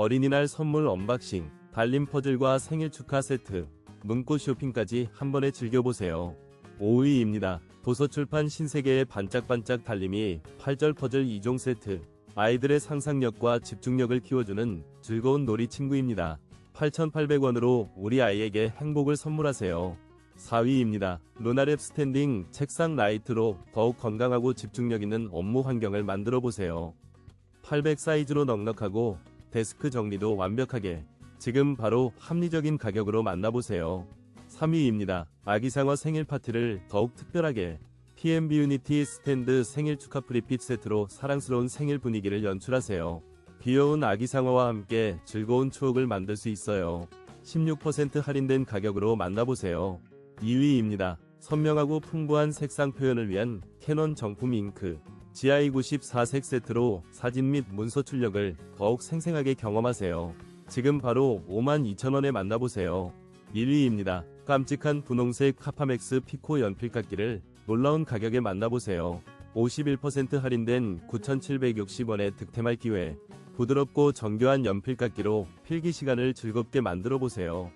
어린이날 선물 언박싱, 달림 퍼즐과 생일 축하 세트, 문구 쇼핑까지 한 번에 즐겨보세요. 5위입니다. 도서출판 신세계의 반짝반짝 달림이 8절 퍼즐 2종 세트. 아이들의 상상력과 집중력을 키워주는 즐거운 놀이 친구입니다. 8,800원으로 우리 아이에게 행복을 선물하세요. 4위입니다. 루나랩 스탠딩 책상 라이트로 더욱 건강하고 집중력 있는 업무 환경을 만들어 보세요. 800 사이즈로 넉넉하고 데스크 정리도 완벽하게 지금 바로 합리적인 가격으로 만나보세요. 3위입니다. 아기상어 생일 파티를 더욱 특별하게 PMB 유니티 스탠드 생일 축하 프리핏 세트로 사랑스러운 생일 분위기를 연출하세요. 귀여운 아기상어와 함께 즐거운 추억을 만들 수 있어요. 16% 할인된 가격으로 만나보세요. 2위입니다. 선명하고 풍부한 색상 표현을 위한 캐논 정품 잉크 GI94색 세트로 사진 및 문서 출력을 더욱 생생하게 경험하세요. 지금 바로 52,000원에 만나보세요. 1위입니다. 깜찍한 분홍색 카파맥스 피코 연필깎이를 놀라운 가격에 만나보세요. 51% 할인된 9,760원의 득템할 기회. 부드럽고 정교한 연필깎이로 필기 시간을 즐겁게 만들어 보세요.